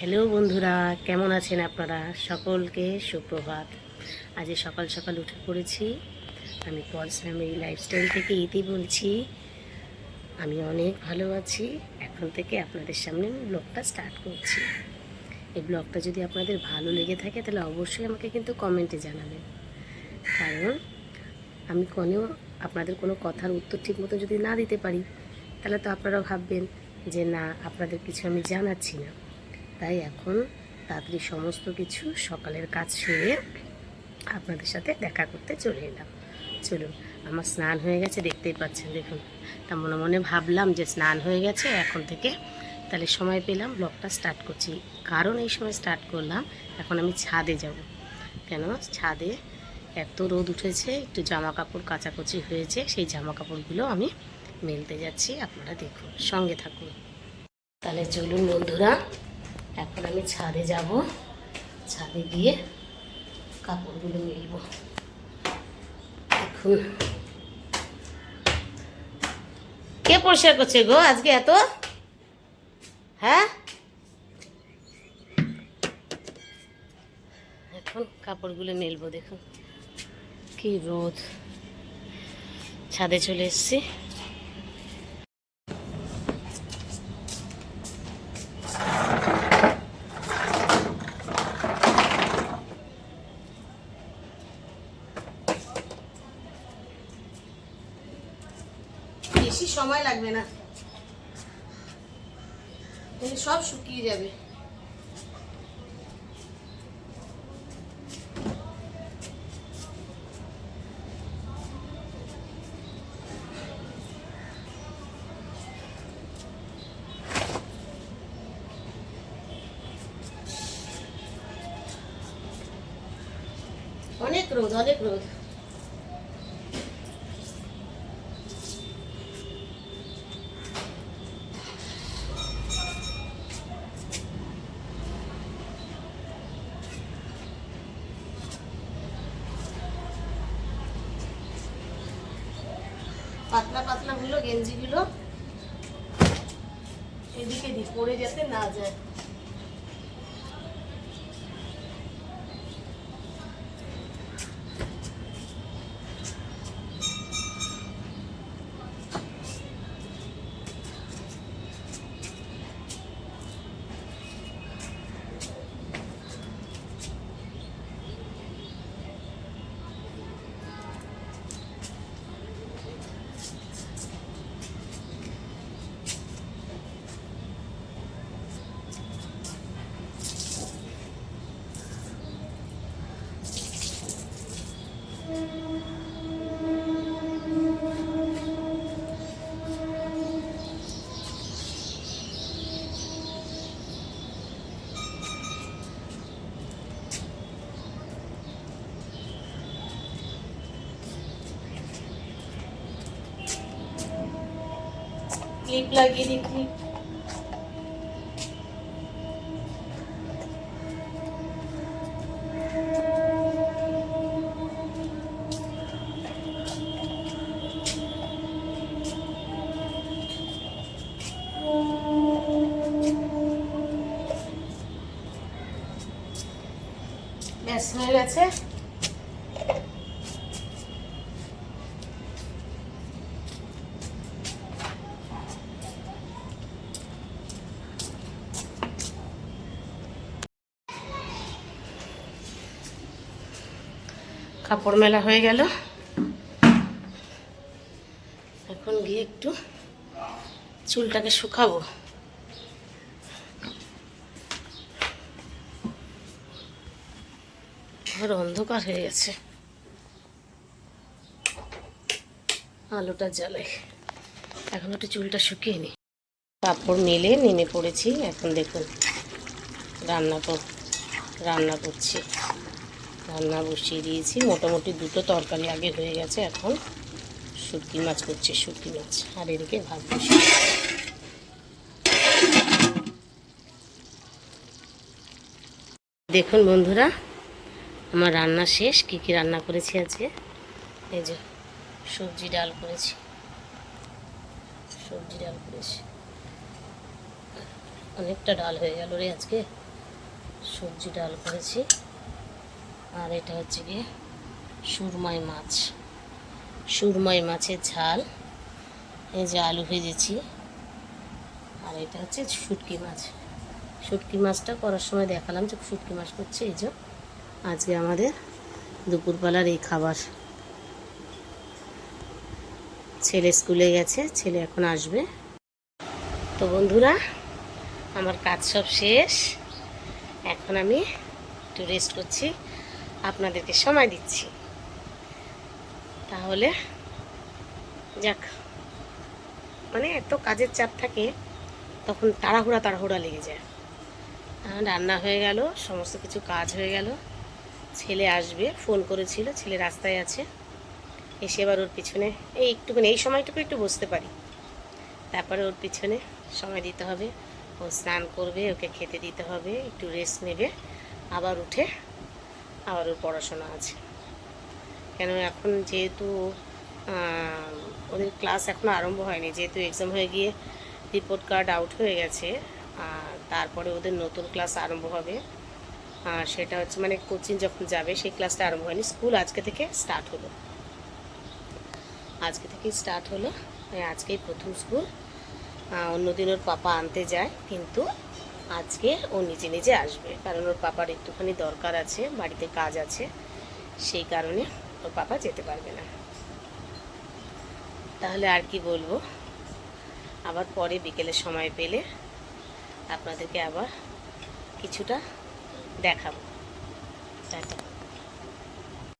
Hello বন্ধুরা, কেমন আছেন আপনারা? সকলকে সুপ্রভাত। আজ সকাল সকাল উঠে পড়েছি। আমি পলস ফ্যামিলি লাইফস্টাইল থেকে ইতি বলছি। আমি অনেক ভালো আছি। এখন থেকে আপনাদের সামনে আমি ব্লগটা স্টার্ট করছি। এই ব্লগটা যদি আপনাদের ভালো লেগে থাকে, তাহলে অবশ্যই আমাকে কিন্তু কমেন্টে জানাবেন। কারণ আমি কোনেও আপনাদের কোনো কথার উত্তর ঠিক মতো যদি না দিতে পারি, তাহলে তো আপনারা ভাববেন যে না, আপনাদের কিছু আমি জানাচ্ছি না। তাই এখন তাড়াতাড়ি সমস্ত কিছু সকালের কাজ সেরে আপনাদের সাথে দেখা করতে চলে এলাম। চলুন, আমার স্নান হয়ে গেছে, দেখতেই পাচ্ছেন, দেখুন। তা মনে মনে ভাবলাম যে স্নান হয়ে গেছে, এখন থেকে তাহলে সময় পেলাম ব্লগটা স্টার্ট করছি। কারণ এই সময় স্টার্ট করলাম, এখন আমি ছাদে যাব। কেন? ছাদে এত রোদ উঠেছে, একটু জামা কাপড় কাচাকুচি হয়েছে, সেই জামা কাপড়গুলো আমি মেলতে যাচ্ছি, আপনারা দেখুন, সঙ্গে থাকুন। তাহলে চলুন বন্ধুরা এখন আমি ছাদে যাব। ছাদে গিয়ে কাপড়গুলো মেলব। দেখুন কে পরিষ্কার করছে গো আজকে এত? হ্যাঁ? এখন কাপড়গুলো মেলবো, দেখুন। কি রোদ। ছাদে চলে এসছি। সময় লাগবে না। সব শুকিয়ে যাবে। অনেক রোদ অনেক রোদ। পাতলা পাতলা গুলো গেঞ্জিগুলো। এদিকে দিই পরে যাতে না যায়। ক্লিপ লাগিয়ে দিই ক্লিপ ব্যাস হয়ে গেছে। কাপড় মেলা হয়ে গেল। এখন গিয়ে একটু চুলটাকে শুকাবো। ঘর অন্ধকার হয়ে গেছে। আলোটা জ্বালাই। এখন একটু চুলটা শুকিয়ে নি। কাপড় মেলে নেমে পড়েছি। এখন দেখুন, রান্না রান্না করছি। রান্না বসিয়ে দিয়েছি। মোটামুটি দুটো তরকারি আগে হয়ে গেছে, এখন শুটকি মাছ করছি, শুটকি মাছ। আর এদিকে ভাত বসিয়ে দেখুন বন্ধুরা, আমার রান্না শেষ। কি কি রান্না করেছি আজকে? এই যে সবজি ডাল করেছি। সবজি ডাল করেছি। অনেকটা ডাল হয়ে গেল রে আজকে। সবজি ডাল করেছি। আর এটা হচ্ছে গিয়ে সুরমাই মাছ। সুরমাই মাছের ঝাল। এই যে আলু ভেজেছি। আর এটা হচ্ছে শুটকি মাছ। শুটকি মাছটা করার সময় দেখালাম যে শুটকি মাছ করছে এই যে আজকে আমাদের দুপুরবেলার এই খাবার। ছেলে স্কুলে গেছে, ছেলে এখন আসবে। তো বন্ধুরা, আমার কাজ সব শেষ। এখন আমি একটু রেস্ট করছি। আপনাদেরকে সময় দিচ্ছি। তাহলে, যাক। মানে এত কাজের চাপ থাকে, তখন তাড়াহুড়া তাড়াহুড়া লেগে যায়। রান্না হয়ে গেল, সমস্ত কিছু কাজ হয়ে গেল। ছেলে আসবে, ফোন করেছিল, ছেলে রাস্তায় আছে। এসে এবার ওর পিছনে, এই একটুখানি, এই সময়টুকু একটু বসতে পারি। তারপরে ওর পিছনে সময় দিতে হবে। ও স্নান করবে, ওকে খেতে দিতে হবে, একটু রেস্ট নেবে। আবার উঠে আবার ওর পড়াশোনা আছে। কেন এখন যেহেতু ওদের ক্লাস এখনও আরম্ভ হয়নি, যেহেতু এক্সাম হয়ে গিয়ে রিপোর্ট কার্ড আউট হয়ে গেছে তারপরে ওদের নতুন ক্লাস আরম্ভ হবে। আর সেটা হচ্ছে মানে কোচিং যখন যাবে, সেই ক্লাসটা আরম্ভ হয়নি। স্কুল আজকে থেকে স্টার্ট হলো। আজকে থেকেই স্টার্ট হলো। আজকেই প্রথম স্কুল অন্যদিন ওর পাপা আনতে যায়, কিন্তু আজকে ও নিজে নিজে আসবে। কারণ ওর পাপার একটুখানি দরকার আছে, বাড়িতে কাজ আছে। সেই কারণে ওর পাপা যেতে পারবে না। তাহলে আর কি বলব? আবার পরে বিকেলে সময় পেলে আপনাদেরকে আবার কিছুটা দেখাবো। টাটা।